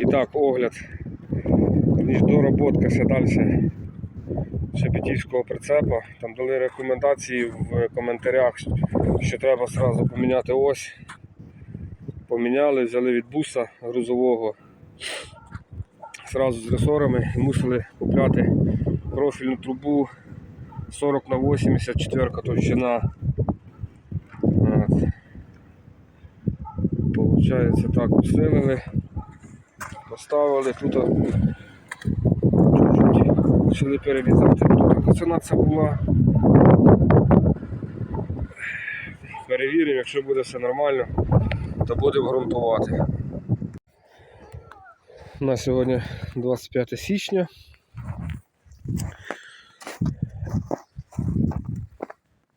І так, огляд. Ніж ще далі Шепетівського прицепа. Там дали рекомендації в коментарях, що треба одразу поміняти ось. Поміняли, взяли від буса грузового зразу з ресорами і мусили купляти профільну трубу 40 на 80 четверка товщина. Получається так, усилили, поставили тут почали перерізати. Тут ціна це була. Перевіримо, якщо буде все нормально, то будемо ґрунтувати. На сьогодні 25 січня.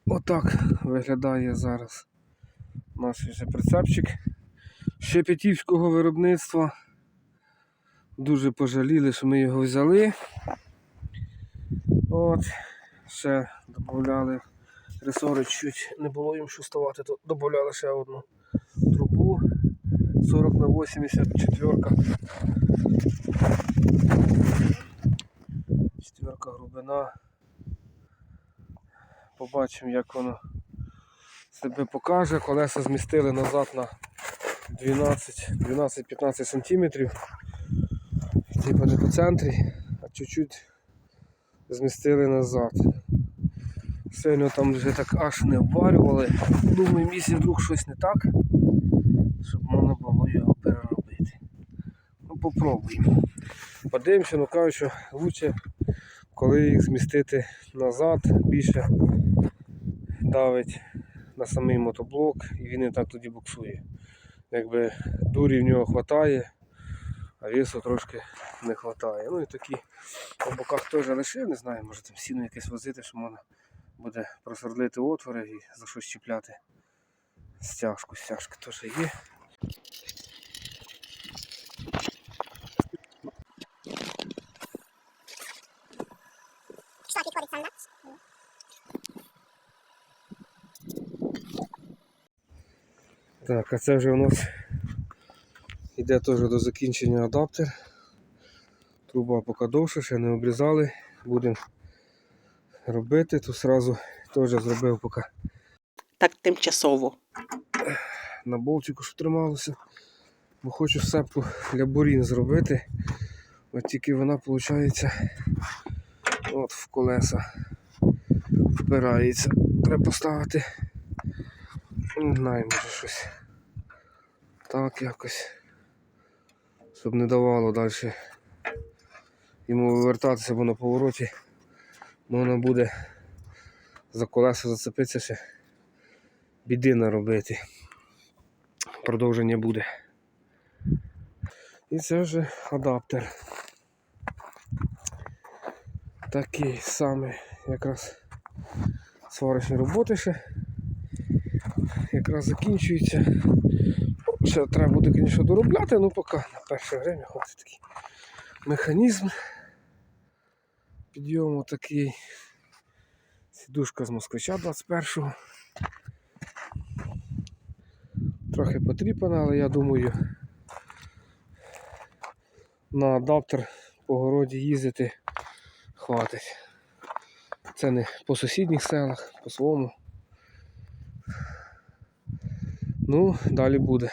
Отак виглядає зараз наш же прицепчик Шепетівського виробництва. Дуже пожаліли, що ми його взяли. От, ще додавали ресори чуть не було їм що ставати, то додавали ще одну трубу 40 на 84. Четверка глибина. Побачимо, як воно себе покаже. Колеса змістили назад на 12-15 см. Типа не по центрі, а чуть-чуть змістили назад. Сильно там вже так аж не обварювали. Думаю, місяць вдруг щось не так, щоб можна було його переробити. Ну, попробуємо. Подивимося, ну кажуть, що краще, коли їх змістити назад, більше давить на самий мотоблок і він і так тоді буксує. Якби дурі в нього вистачає, а весу трошки не вистачає. Ну і такі по боках теж лишив, не знаю, може там сіно якесь возити, що можна буде просвердлити отвори і за щось чіпляти. Стяжку, стяжка теж є. Szlaki korytarza. Так, а це вже у нас йде теж до закінчення адаптер. Труба поки довше, ще не обрізали. Будемо робити. Тут одразу теж зробив поки Так тимчасово. на болтику, щоб трималося. Бо хочу сепку для бурін зробити. От тільки вона виходить от в колеса впирається. Треба поставити. Не знаю, може щось. Так якось. Щоб не давало далі йому вивертатися, бо на повороті можна буде за колеса зацепитися ще біди наробити. Продовження буде. І це вже адаптер. Такий самий якраз сварочні роботи ще. Якраз закінчується. Ще треба буде, звісно, доробляти, ну поки на перше время хватить такий механізм. Підйому такий. Сідушка з москвича 21-го. Трохи потріпана, але я думаю на адаптер по городі їздити хватить. Це не по сусідніх селах, по своєму. Ну, далі буде.